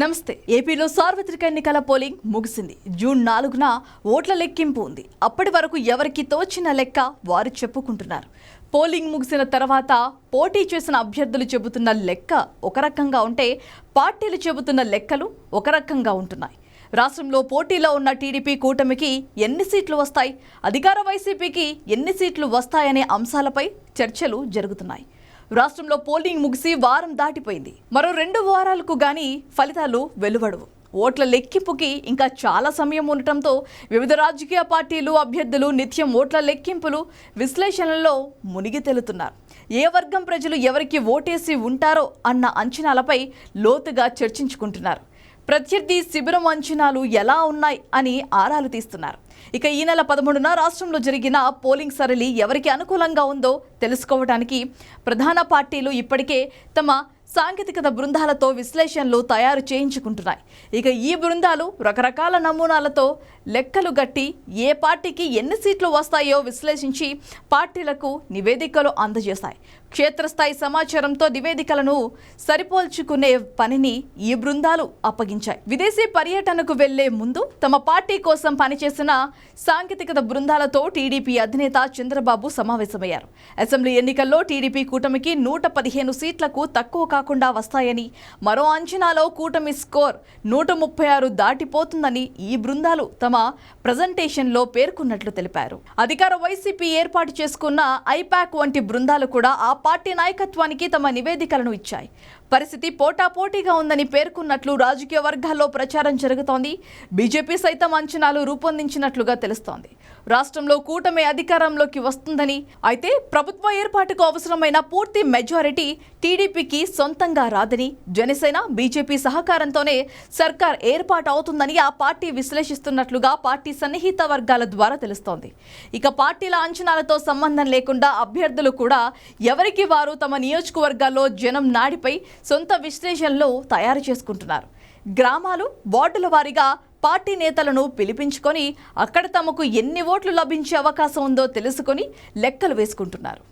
నమస్తే ఏపీలో సార్వత్రిక ఎన్నికల పోలింగ్ ముగిసింది. జూన్ నాలుగున ఓట్ల లెక్కింపు ఉంది. అప్పటి వరకు ఎవరికి తోచిన లెక్క వారు చెప్పుకుంటున్నారు. పోలింగ్ ముగిసిన తర్వాత పోటీ చేసిన అభ్యర్థులు చెబుతున్న లెక్క ఒక రకంగా ఉంటే పార్టీలు చెబుతున్న లెక్కలు ఒక రకంగా ఉంటున్నాయి. రాష్ట్రంలో పోటీలో ఉన్న టీడీపీ కూటమికి ఎన్ని సీట్లు వస్తాయి? అధికార వైసీపీకి ఎన్ని సీట్లు వస్తాయనే అంశాలపై చర్చలు జరుగుతున్నాయి. రాష్ట్రంలో పోలింగ్ ముగిసి వారం దాటిపోయింది. మరో రెండు వారాలకు గాని ఫలితాలు వెలువడవు. ఓట్ల లెక్కింపుకి ఇంకా చాలా సమయం ఉండటంతో వివిధ రాజకీయ పార్టీలు అభ్యర్థులు నిత్యం ఓట్ల లెక్కింపులు విశ్లేషణలో మునిగి తేలుతున్నారు. ఏ వర్గం ప్రజలు ఎవరికి ఓటేసి ఉంటారో అన్న అంచనాలపై లోతుగా చర్చించుకుంటున్నారు. ప్రత్యర్థి శిబిరం అంచనాలు ఎలా ఉన్నాయి అని ఆరాలు తీస్తున్నారు. ఇక ఈ నెల పదమూడున రాష్ట్రంలో జరిగిన పోలింగ్ సరళి ఎవరికి అనుకూలంగా ఉందో తెలుసుకోవడానికి ప్రధాన పార్టీలు ఇప్పటికే తమ సాంకేతికత బృందాలతో విశ్లేషణలు తయారు చేయించుకుంటున్నాయి. ఇక ఈ బృందాలు రకరకాల నమూనాలతో లెక్కలు గట్టి ఏ పార్టీకి ఎన్ని సీట్లు వస్తాయో విశ్లేషించి పార్టీలకు నివేదికలు అందజేశాయి క్షేత్రస్థాయి సమాచారంతో నివేదికలను సరిపోల్చుకునే పనిని ఈ బృందాలు అప్పగించాయి. విదేశీ పర్యటనకు వెళ్ళే ముందు తమ పార్టీ కోసం పనిచేసిన సాంకేతికత బృందాలతో టీడీపీ అధినేత చంద్రబాబు సమావేశమయ్యారు. అసెంబ్లీ ఎన్నికల్లో టీడీపీ కూటమికి నూట పదిహేను సీట్లకు తక్కువ కాకుండా వస్తాయని మరో అంచనాలో కూటమి స్కోర్ నూట ముప్పై ఆరు దాటిపోతుందని ఈ బృందాలు తమ ప్రజెంటేషన్లో పేర్కొన్నట్లు తెలిపారు. అధికార వైసీపీ ఏర్పాటు చేసుకున్న ఐపాక్ వంటి బృందాలు కూడా ఆ పార్టీ నాయకత్వానికి తమ నివేదికలను ఇచ్చాయి. పరిస్థితి పోటాపోటీగా ఉందని పేర్కొన్నట్లు రాజకీయ వర్గాల్లో ప్రచారం జరుగుతోంది. బీజేపీ సైతం అంచనాలు రూపొందించినట్లుగా తెలుస్తోంది. రాష్ట్రంలో కూటమి అధికారంలోకి వస్తుందని అయితే ప్రభుత్వ ఏర్పాటుకు అవసరమైన పూర్తి మెజారిటీ టీడీపీకి సొంతంగా రాదని జనసేన బీజేపీ సహకారంతోనే సర్కార్ ఏర్పాటు అవుతుందని ఆ పార్టీ విశ్లేషిస్తున్నట్లుగా పార్టీ సన్నిహిత వర్గాల ద్వారా తెలుస్తోంది. ఇక పార్టీల అంచనాలతో సంబంధం లేకుండా అభ్యర్థులు కూడా ఎవరికి వారు తమ నియోజకవర్గాల్లో జనం నాడిపై సొంత విశ్లేషణలు తయారు చేసుకుంటున్నారు. గ్రామాలు వార్డుల వారీగా పార్టీ నేతలను పిలిపించుకొని అక్కడ తమకు ఎన్ని ఓట్లు లభించే అవకాశం ఉందో తెలుసుకొని లెక్కలు వేసుకుంటున్నారు.